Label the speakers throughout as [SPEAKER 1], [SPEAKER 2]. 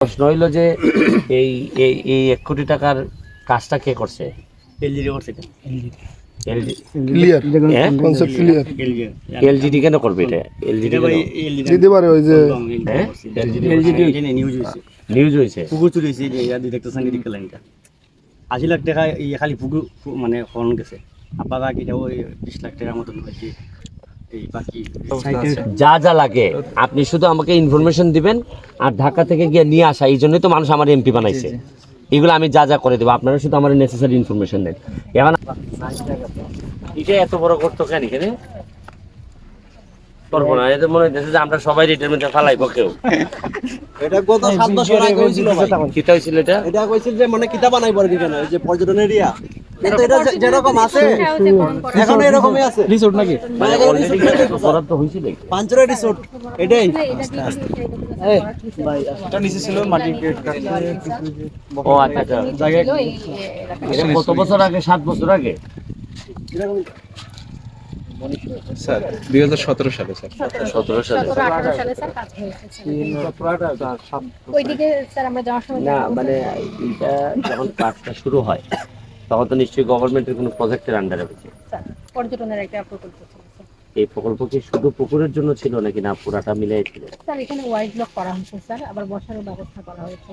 [SPEAKER 1] প্রশ্ন হইল যে এই এই এক কোটি টাকার কাজটা কে করছে?
[SPEAKER 2] এলজি করছে এটা।
[SPEAKER 3] ক্লিয়ার
[SPEAKER 1] হ্যাঁ?
[SPEAKER 3] কনসেপ্ট ক্লিয়ার
[SPEAKER 2] এলজি
[SPEAKER 1] এলজিডি কেন করবে এটা? এলজিডি
[SPEAKER 2] এটা ভাই এলজি
[SPEAKER 3] দিতে পারে ওই যে
[SPEAKER 1] হ্যাঁ?
[SPEAKER 2] নিউজ হয়েছে
[SPEAKER 1] নিউজ হয়েছে
[SPEAKER 2] পুকুর চুরি হয়েছে যে ইয়াদি দেখতেছেন এদিকে লাইনটা আশি লাখ টাকা খালি পুকুর মানে হরণ গেছে। আবার বাকি ওই বিশ লাখ টাকার মতন হয়েছে?
[SPEAKER 1] যা যা লাগে। আপনি শুধু আমাকে ইনফরমেশন দিবেন আর ঢাকা থেকে গিয়ে নিয়ে আসা এই জন্যই তো মানুষ আমার এমপি বানাইছে। এগুলো আমি যা যা করে দেবো আপনারা শুধু আমার নেসেসারি ইনফরমেশন দেন। এখন এটা এত বড় করতো কেন এখানে? করব না এতে মনে হচ্ছে যে আমরা সবাই রিটায়ারমেন্টে ফালাইবো কেউ।
[SPEAKER 4] এটা গত সাত বছর আগে হয়েছিল।
[SPEAKER 1] কিটা হয়েছিল এটা?
[SPEAKER 4] এটা কইছিল যে মানে কিতাব বানাইব আর কি কেন যে পর্যটন এরিয়া কিন্তু এটা যেরকম আছে। এখন এরকমই আছে। রিসোর্ট নাকি?
[SPEAKER 1] অলরেডি বরাদ্দ হয়েছিল।
[SPEAKER 4] পাঞ্চরা রিসোর্ট এটাই।
[SPEAKER 1] ও আচ্ছা কত বছর আগে? সাত বছর আগে?
[SPEAKER 5] স্যার দুই হাজার সতেরো সালে স্যার।
[SPEAKER 1] সতেরো সালে।
[SPEAKER 6] সতেরো আঠারো সালে স্যার কাজ হয়েছে ওইদিকে স্যার আমরা যাওয়ার সময়
[SPEAKER 1] না মানে এটা যখন কাজটা শুরু হয় তখন তো নিশ্চয়ই গভর্নমেন্টের কোনো প্রজেক্টের আন্ডারে হয়েছে
[SPEAKER 6] স্যার পর্যটনের একটা প্রকল্প ছিল
[SPEAKER 1] এই প্রকল্প কি শুধু পুকুরের জন্য ছিল নাকি না পুরাটা মিলাই ছিল?
[SPEAKER 6] স্যার এখানে ওয়াইড ব্লক করা হয়েছে স্যার। আবার বসারও ব্যবস্থা করা হয়েছে।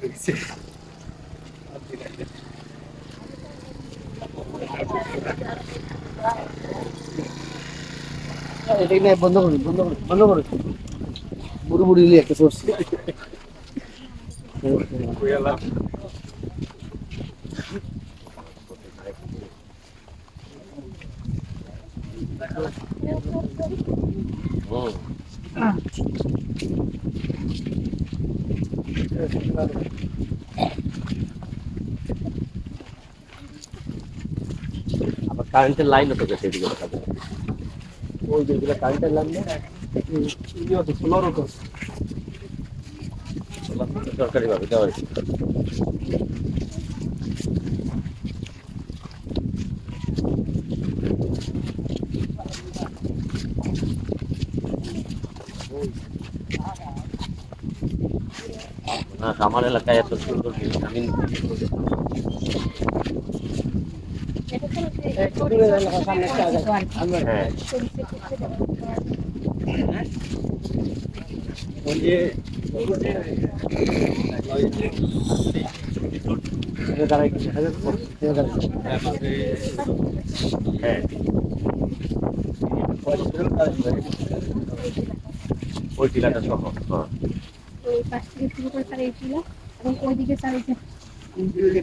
[SPEAKER 6] কিছু।
[SPEAKER 4] এটা নিয়ে বন্ধ করুন বন্ধ করুন বন্ধ করুন বুড়ি বুড়ি একটা সোর্স।
[SPEAKER 1] আবার কারেন্টের লাইনও তো গেছে এদিকে।
[SPEAKER 4] ওই যেগুলো কারেন্টের লাইন
[SPEAKER 1] সরকারি ভাবে দেওয়া হয়েছে না আমার এলাকায় এত সুন্দর হ্যাঁ।
[SPEAKER 2] ওই
[SPEAKER 1] ওই টিলাটা সহ
[SPEAKER 6] ওই পাশ থেকে শুরু করে এই এবং ওইদিকে যে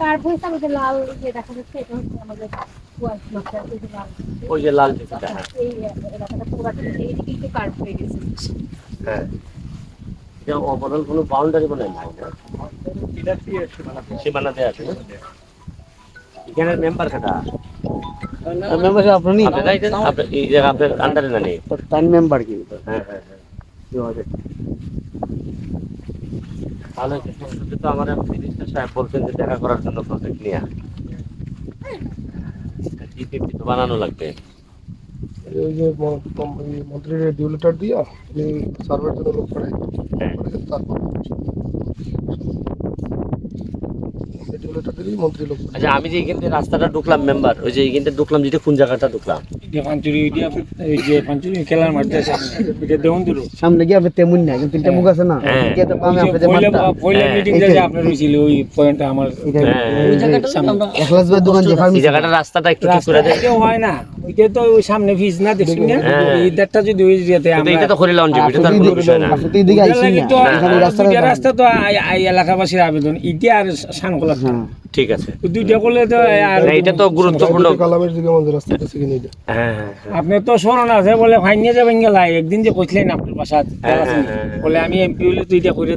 [SPEAKER 6] কার্ভ হয়ে লাল যে দেখা যাচ্ছে এটা হচ্ছে আমাদের ওয়াইড ব্লক স্যার এই যে লাল
[SPEAKER 1] ওই যে লাল যেটা হ্যাঁ
[SPEAKER 6] এই এলাকাটা পুরোটা এইদিকে একটু কার্ভ হয়ে গেছে
[SPEAKER 1] হ্যাঁ এটা ওভারঅল কোনো বাউন্ডারি বলে নাই না সীমানাতে আছে না এখানের মেম্বার কাটা
[SPEAKER 4] মেম্বার আপনি
[SPEAKER 1] আপনি রাইটেন আপনি এই জায়গা আপনার আন্ডারে না নেই
[SPEAKER 4] টাইম মেম্বার কি
[SPEAKER 1] হ্যাঁ হ্যাঁ হ্যাঁ তাহলে শুধু তো আমার মিনিস্টার সাহেব বলছেন যে দেখা করার জন্য প্রজেক্ট নিয়ে তো বানানো লাগবে।
[SPEAKER 3] ওই যে মন্ত্রীর ডিউ লেটার দিয়া উনি সার্ভের জন্য লোক পাঠাই
[SPEAKER 1] হ্যাঁ।
[SPEAKER 3] তারপর
[SPEAKER 1] আচ্ছা আমি যে এখান থেকে রাস্তাটা ঢুকলাম মেম্বার ওই যে এখান থেকে ঢুকলাম যেটা কোন জায়গাটা ঢুকলাম?
[SPEAKER 7] পাঞ্চুরি এই যে পাঞ্চুরি খেলার মাঠটা এটা দেউন দিল
[SPEAKER 4] সামনে গিয়ে আপনি তেমন না কিন্তু তিনটা মুখ আছে না।
[SPEAKER 1] হ্যাঁ।
[SPEAKER 4] তো পামে আপনি যে মাঠটা।
[SPEAKER 7] পয়লা
[SPEAKER 1] হ্যাঁ,
[SPEAKER 7] মিটিং যে আপনার হয়েছিল ওই পয়েন্টটা আমার
[SPEAKER 1] হ্যাঁ
[SPEAKER 4] এখলাস ভাই দোকান যে ফার্মেসি
[SPEAKER 1] জায়গাটার রাস্তাটা একটু ঠিক করে
[SPEAKER 7] রাস্তা
[SPEAKER 1] দেয়
[SPEAKER 7] থেকে হয় না। ওইটা তো ওই সামনে ফিস না দেখছি না?
[SPEAKER 1] হ্যাঁ।
[SPEAKER 7] যদি ওই যেতে
[SPEAKER 1] কিন্তু
[SPEAKER 7] আমরা
[SPEAKER 1] এটা তো খরিলা অঞ্চল এটা তো কোনো বিষয় না।
[SPEAKER 4] আপনি তো এদিকে
[SPEAKER 7] ওইটা
[SPEAKER 4] আইসেন
[SPEAKER 7] লাগি
[SPEAKER 4] না। রাস্তা
[SPEAKER 7] রাস্তা তো এলাকাবাসীর আবেদন। ইটা আর শানকলা
[SPEAKER 1] ঠিক আছে।
[SPEAKER 7] দুইটা করলে তো আর
[SPEAKER 1] এটা তো গুরুত্বপূর্ণ।
[SPEAKER 3] কালামের দিকে আমাদের রাস্তা আছে কিনে এটা
[SPEAKER 1] হ্যাঁ হ্যাঁ হ্যাঁ।
[SPEAKER 7] আপনি তো স্মরণ আছে বলে ফাইনিয়ে যাবেন গেলা একদিন যে কইছিলেন আপনার বাসাত
[SPEAKER 1] হ্যাঁ, হ্যাঁ, হ্যাঁ।
[SPEAKER 7] বলে আমি এমপি হলে তো এটা করে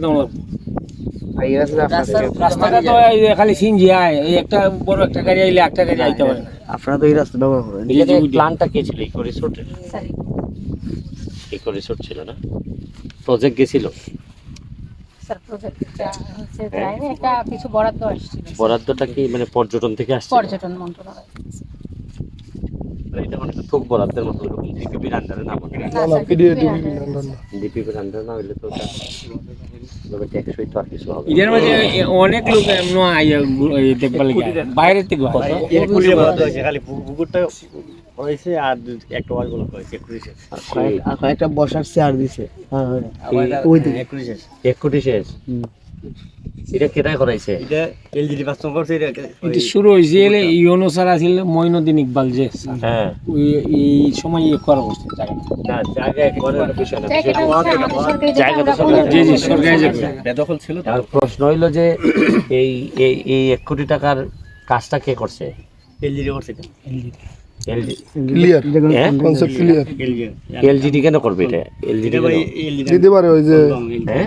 [SPEAKER 4] এই আপনাদের
[SPEAKER 7] রাস্তাটা তো খালি সিনজি আয় এই একটা বড় একটা গাড়ি আইলে একটা গাড়ি আইতে পারে না।
[SPEAKER 4] আপনারা তো এই রাস্তা ব্যবহার করেন।
[SPEAKER 1] প্ল্যানটা কে ছিল?
[SPEAKER 6] স্যার
[SPEAKER 1] ইকো রিসোর্ট ছিল না? প্রজেক্ট গেছিল
[SPEAKER 6] স্যার প্রজেক্টটা হচ্ছে যায়নি একটা কিছু বরাদ্দ আসছিল
[SPEAKER 1] বরাদ্দটা কি মানে পর্যটন থেকে আসছে
[SPEAKER 6] পর্যটন মন্ত্রণালয়
[SPEAKER 1] এটা মানে থোক বরাদ্দের মতো ডিপিপির আন্ডারে না ডিপিপির আন্ডারে না হইলে তো
[SPEAKER 7] অনেক লোক এমন আইয়া দেখবার বাইরে থেকে
[SPEAKER 2] হয়েছে আর একটা ওয়াল ব্লক হয়েছে এক শেষ।
[SPEAKER 1] আর কি?
[SPEAKER 4] একটা বসার চেয়ার দিছে। হ্যাঁ হ্যাঁ
[SPEAKER 2] ওই শেষ।
[SPEAKER 1] এক শেষ। এটা কেটাই করাইছে?
[SPEAKER 2] এটা এলজিডি বাস্তব করছে এটা
[SPEAKER 7] এটা শুরু হয়েছে এলে ইউনো স্যার আছিল মইনুদ্দিন ইকবাল যে
[SPEAKER 1] হ্যাঁ।
[SPEAKER 7] এই সময় ইয়ে করা বসছে জায়গা।
[SPEAKER 1] না জায়গা একবারে বিষয় না
[SPEAKER 6] জায়গাটা হচ্ছে আমাদের সরকারি জায়গা,
[SPEAKER 1] জায়গাটা
[SPEAKER 6] আমরা
[SPEAKER 1] সরকারি।
[SPEAKER 6] কোনো-
[SPEAKER 7] জি জি সরকারি জায়গা।
[SPEAKER 5] বেদখল ছিল তো।
[SPEAKER 1] প্রশ্ন হইল যে এই এই এই এক কোটি টাকার কাজটা কে করছে?
[SPEAKER 2] এলজিডি করছে
[SPEAKER 3] ক্লিয়ার
[SPEAKER 1] হ্যাঁ
[SPEAKER 3] কনসেপ্ট ক্লিয়ার
[SPEAKER 2] এলজিডি
[SPEAKER 1] এলজিডি কেন করবে এটা এলজিডি
[SPEAKER 2] এটা ভাই এলজিডি
[SPEAKER 3] দিতে পারে ওই যে
[SPEAKER 1] হ্যাঁ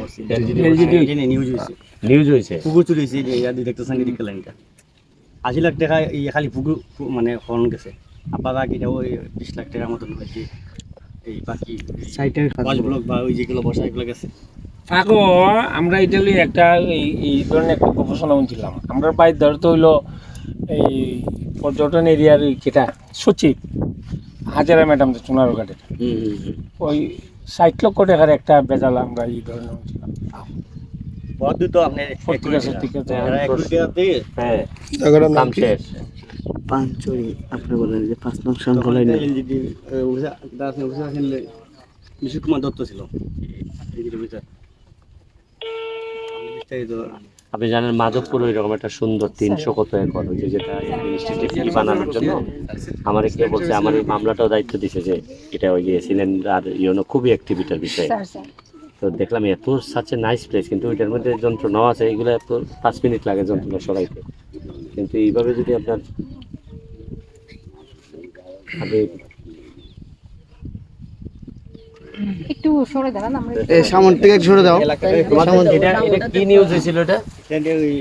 [SPEAKER 2] এলজিডি নিউজ হয়েছে
[SPEAKER 1] নিউজ হয়েছে
[SPEAKER 2] পুকুর চুরি হয়েছে যে ইয়াদি দেখতেছেন এদিকে লাইনটা আশি লাখ টাকা এই খালি পুকুর মানে হরণ গেছে আপারা কিনা ওই বিশ লাখ টাকার মতন হয়েছে এই বাকি সাইটের ব্লক বা ওই যেগুলো বসা এগুলো গেছে
[SPEAKER 7] আগো আমরা ইটালি একটা এই এই ধরনের একটা গবেষণা আমরা বাইর ধরতে হইল এই পর্যটন এরিয়ার কেটা সচিব হাজারা ম্যাডাম যে চুনারো ঘাটে। ওই ষাট লক্ষ টাকার একটা বেজাল আমরা এই ধরনের
[SPEAKER 2] তো
[SPEAKER 1] হ্যাঁ
[SPEAKER 3] নাম
[SPEAKER 1] কাম
[SPEAKER 3] কি?
[SPEAKER 1] শেষ।
[SPEAKER 4] পাঁচচুরি আপনি বলেন যে পাঁচ নং সংকলন
[SPEAKER 2] এলজিডি বিশ্বকুমার কুমার দত্ত ছিল।
[SPEAKER 1] আপনি জানেন মাধবপুর ওই রকম একটা সুন্দর তিনশো কত একর ওই যে যেটা ইনস্টিটিউট বানানোর জন্য? আমার কে বলছে আমার এই মামলাটাও দায়িত্ব দিছে যে এটা ওই যে সিলিন্ডার ইউনো খুবই অ্যাক্টিভিটার বিষয়। তো দেখলাম এত সাচে নাইস প্লেস কিন্তু ওইটার মধ্যে যন্ত্র নেওয়া আছে এগুলো তো পাঁচ মিনিট লাগে যন্ত্রটা সরাইতে। কিন্তু এইভাবে যদি আপনার আপনি
[SPEAKER 6] একটু সরে দাঁড়ান আমরা
[SPEAKER 4] এই সামন থেকে সরে দাও।
[SPEAKER 1] এটা এটা কি নিউজ হয়েছিল এটা?
[SPEAKER 2] ওই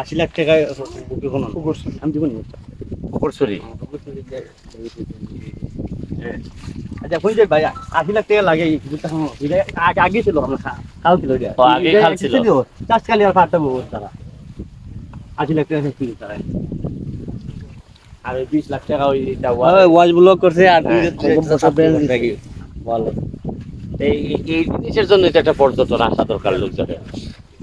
[SPEAKER 2] আশি লাখ টাকায় বুকে কোনো আমি দিব নি।
[SPEAKER 1] পুকুরছড়ি
[SPEAKER 2] আচ্ছা কই ভাই লাখ টাকা লাগে এই কিছুটা। হ্যাঁ, এটা আগে আগে ছিল আমরা খাল ছিল এটা।
[SPEAKER 1] আগে খাল ছিল।
[SPEAKER 2] চাষ খালি আর বউ তারা। আশি লাখ টাকা ছিল তারা।
[SPEAKER 1] আর ওই বিশ লাখ টাকা ওই
[SPEAKER 2] ওয়াজ ব্লক করছে আর
[SPEAKER 1] হ্যাঁ,
[SPEAKER 2] ভালো।
[SPEAKER 1] এই জিনিসের জন্য তো একটা পর্যটন আসা দরকার লোকজনের।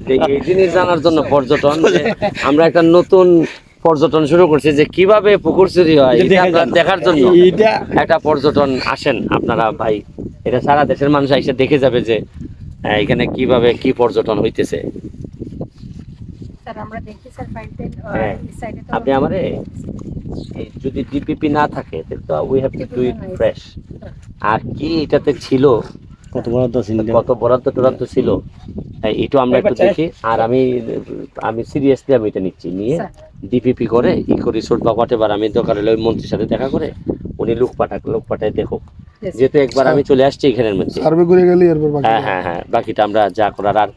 [SPEAKER 1] যে এই জিনিস জানার জন্য পর্যটন যে আমরা একটা নতুন পর্যটন শুরু করছি যে কীভাবে পুকুর চুরি হয় দেখার জন্য একটা পর্যটন আসেন আপনারা ভাই। এটা সারা দেশের মানুষ এসে দেখে যাবে যে এখানে কীভাবে কি পর্যটন হইতেছে।
[SPEAKER 6] স্যার আমরা দেখি স্যার ফাইলটা
[SPEAKER 1] হ্যাঁ। আপনি আমারে যদি ডিপিপি না থাকে তো we have to do it fresh আর কি এটাতে ছিল
[SPEAKER 2] কত তো
[SPEAKER 1] কত বরাদ্দ টরাদ্দ ছিল? এই এটাও আমরা একটু দেখি। আর আমি আমি সিরিয়াসলি আমি এটা নিচ্ছি। নিয়ে ডিপিপি করে ইকো রিসোর্ট বা আমি দরকার হলে ওই মন্ত্রীর সাথে দেখা করে উনি লোক পাঠাক লোক পাঠায় দেখো যেহেতু একবার আমি চলে আসছি এখানের মধ্যে।
[SPEAKER 3] সার্ভে করে গেলে এরপর
[SPEAKER 1] হ্যাঁ হ্যাঁ হ্যাঁ বাকিটা আমরা যা করার। আর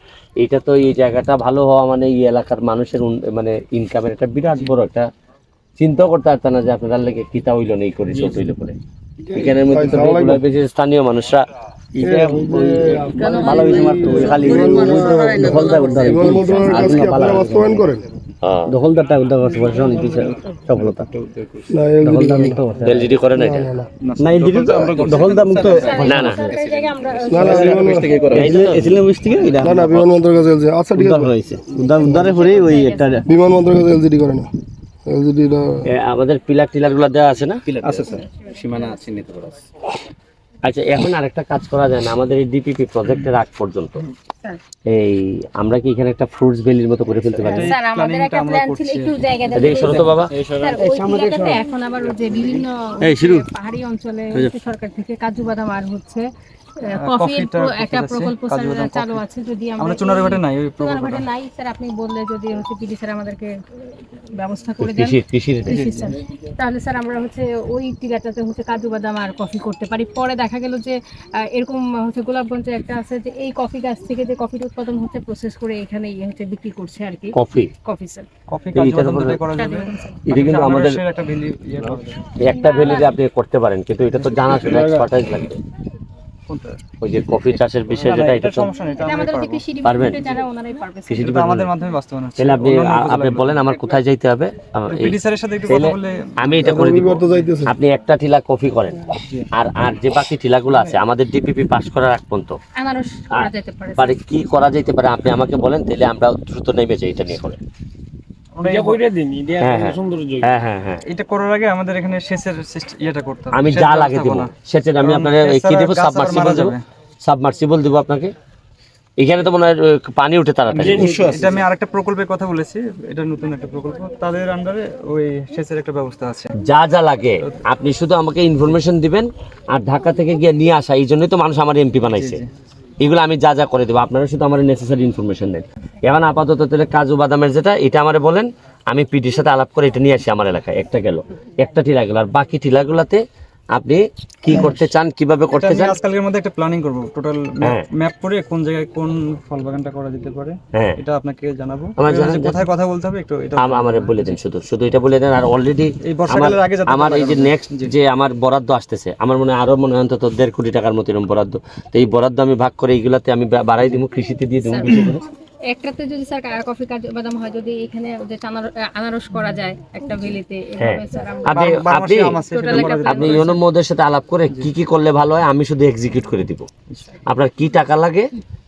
[SPEAKER 1] এটা তো এই জায়গাটা ভালো হওয়া মানে এই এলাকার মানুষের মানে ইনকামের একটা বিরাট বড় একটা চিন্তা করতে পারতাম না যে আপনার লেগে কিতা হইল নেই করে সব হইল করে এখানের মধ্যে তো স্থানীয় মানুষরা
[SPEAKER 2] এটা ভালো হয়েছে মাত্র ওই খালি দখলদার উদ্ধার
[SPEAKER 3] বিমান মন্ত্রণালয়ের কাজ কি আপনারা বাস্তবায়ন করেন
[SPEAKER 1] হ্যাঁ,
[SPEAKER 2] দখলদারটা উদ্ধার করছে বর্ষণ নিতেছে সফলতা দখলদার মুক্ত করছে
[SPEAKER 1] এলজিডি করে না এটা
[SPEAKER 2] না এলজিডি দখলদার মুক্ত
[SPEAKER 1] না না
[SPEAKER 6] সরকারি জায়গায় আমরা
[SPEAKER 3] না না বিমান
[SPEAKER 2] এসিলেন অফিস থেকে এটা
[SPEAKER 3] না না বিমান মন্ত্রণালয়ের কাছে এলজি আচ্ছা ঠিক আছে
[SPEAKER 2] উদ্ধার উদ্ধারের পরে ওই একটা
[SPEAKER 3] বিমান মন্ত্রণালয়ের কাছে এলজিডি করে না এলজিডি
[SPEAKER 1] আমাদের পিলার টিলারগুলো দেওয়া আছে না
[SPEAKER 5] আছে স্যার সীমানা চিহ্নিত করা আছে
[SPEAKER 1] আচ্ছা এখন আরেকটা কাজ করা যায় না। আমাদের এই ডিপিপি প্রজেক্টের আগ পর্যন্ত। এই আমরা কি এখানে একটা ফ্রুটস ভ্যালির মতো করে ফেলতে পারি?
[SPEAKER 6] স্যার আমাদের একটা প্ল্যান ছিল একটু জায়গা দেন
[SPEAKER 1] এই শোনো তো বাবা।
[SPEAKER 6] এখন আবার যে বিভিন্ন
[SPEAKER 2] এই শুরু।
[SPEAKER 6] পাহাড়ি অঞ্চলে সরকার থেকে কাজু বাদাম আর হচ্ছে। আহ, একটা প্রকল্প স্যার চালু আছে যদি আমরা চুনারঘাটে নাই চুনারঘাটে নাই স্যার আপনি বললে যদি হচ্ছে পিডি স্যার আমাদেরকে ব্যবস্থা করে দেন। তাহলে স্যার আমরা হচ্ছে ওই টিলাটাতে হচ্ছে কাজু বাদাম আর কফি করতে পারি। পরে দেখা গেল যে আহ, এরকম হচ্ছে গোলাপগঞ্জে একটা আছে যে এই কফি গাছ থেকে যে কফির উৎপাদন হচ্ছে প্রসেস করে এখানে ইয়ে হচ্ছে বিক্রি করছে আর কি।
[SPEAKER 1] Coffee
[SPEAKER 6] coffee sir. কাজু বাদাম।
[SPEAKER 1] এটা কিন্তু আমাদের একটা ভ্যালিতে আপনি করতে পারেন কিন্তু এটা তো জানা শোনা এক্সপার্টাইজ লাগবে। ওই যে কফি চাষের বিষয় যেটা এটা তো
[SPEAKER 5] সমস্যা নেই এটা
[SPEAKER 6] এটা আমাদের
[SPEAKER 1] পারবেন? কৃষি
[SPEAKER 5] মাধ্যমে বাস্তবায়ন হচ্ছে।
[SPEAKER 1] তাহলে আপনি আপনি বলেন আমার কোথায় যাইতে হবে?
[SPEAKER 5] পিডি স্যারের সাথে একটু কথা বলে
[SPEAKER 1] আমি এটা করে দিব। আপনি একটা টিলা কফি করেন। আর আর যে বাকি টিলাগুলো আছে আমাদের ডিপিপি পাস করার আগ পর্যন্ত।
[SPEAKER 6] আনারস করা যেতে পারে।
[SPEAKER 1] পারে কি করা যেতে পারে আপনি আমাকে বলেন তাহলে আমরা দ্রুত নেমে যাই এটা নিয়ে করে।
[SPEAKER 7] এটা
[SPEAKER 1] হ্যাঁ, হ্যাঁ। হ্যাঁ
[SPEAKER 5] এটা করার আগে আমাদের এখানে সেচের ইয়েটা করতে
[SPEAKER 1] আমি যা লাগে দিব। সেচের আমি
[SPEAKER 5] সেচ
[SPEAKER 1] কি দেবো সাবমার্সিবল দেবো। সাবমার্সিবল দেবো আপনাকে। এখানে তো মনে হয় পানি উঠে তাড়াতাড়ি।
[SPEAKER 5] এটা আমি আরেকটা প্রকল্পের কথা বলেছি এটা নতুন একটা প্রকল্প। তাদের আন্ডারে ওই সেচের একটা ব্যবস্থা আছে।
[SPEAKER 1] যা যা লাগে। আপনি শুধু আমাকে ইনফরমেশন দিবেন আর ঢাকা থেকে গিয়ে নিয়ে আসা এই জন্যই তো মানুষ আমার এমপি বানাইছে। এগুলো আমি যা যা করে দেবো, আপনারা শুধু আমার নেসেসারি ইনফরমেশন দেন। এখন আপাতত তাহলে কাজু বাদামের যেটা, এটা আমার বলেন, আমি পিটির সাথে আলাপ করে এটা নিয়ে আসি আমার এলাকায়। একটা গেল, একটা টিলা গেল, আর বাকি টিলাগুলোতে আপনি কি করতে চান কীভাবে করতে চান?
[SPEAKER 5] আজকালকের মধ্যে একটা প্ল্যানিং করব। টোটাল
[SPEAKER 1] হ্যাঁ।
[SPEAKER 5] ম্যাপ করে কোন জায়গায় কোন ফল বাগানটা করা যেতে পারে
[SPEAKER 1] হ্যাঁ।
[SPEAKER 5] এটা আপনাকে জানাব। কোথায় কথা বলতে হবে একটু এটা
[SPEAKER 1] আম- আমারে বলে দিন শুধু শুধু এটা বলে দেন আর অলরেডি
[SPEAKER 5] এই বর্ষাকালের আগে
[SPEAKER 1] আমার এই যে নেক্সট যে আমার বরাদ্দ আসতেছে আমার মনে হয় আরও মনে হয় অন্তত দেড় কোটি টাকার মতো এরকম বরাদ্দ। তো এই বরাদ্দ আমি ভাগ করে এইগুলাতে আমি বাড়াই দিব কৃষিতে দিয়ে দেবো করে।
[SPEAKER 6] একটাতে যদি স্যার কফি কাজু বাদাম হয় যদি এখানে যে আনারস করা যায় একটা ভেলিতে
[SPEAKER 1] হ্যাঁ।
[SPEAKER 6] এভাবে স্যার
[SPEAKER 1] আপনি আপনি। ইউনো মোদের সাথে আলাপ করে কি কি করলে ভালো হয় আমি শুধু এক্সিকিউট করে দিব। আপনার কি টাকা লাগে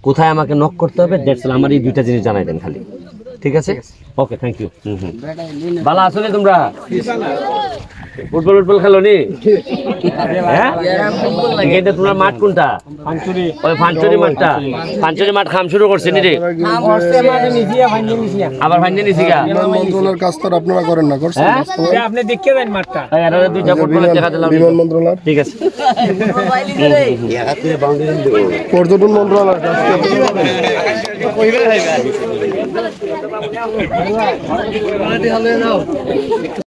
[SPEAKER 1] কোথায় আমাকে নক করতে হবে দ্যাটস আমার এই দুইটা জিনিস জানাই দেন খালি। ঠিক আছে? ওকে থ্যাংক ইউ ভালো আছো নি তোমরা। ফুটবল ফুটবল খেলো নি? হ্যাঁ? তোমরা মাঠ কোনটা? ওই ফানচুরি মাঠটা। ফানচুরি। মাঠ খাম শুরু করছে নি রে আবার ভাঙে নিছি গা।
[SPEAKER 3] মন্ত্রণালয়ের কাজ তো আপনারা করেন না করছেন
[SPEAKER 1] হ্যাঁ?
[SPEAKER 7] আপনি দেন মাঠটা।
[SPEAKER 1] দুইটা ফুটবলের দেখা দিলাম।
[SPEAKER 3] বিমান মন্ত্রণালয়?
[SPEAKER 1] ঠিক আছে।
[SPEAKER 3] পর্যটন মন্ত্রণালয়ের কাজ আপনারা করেন।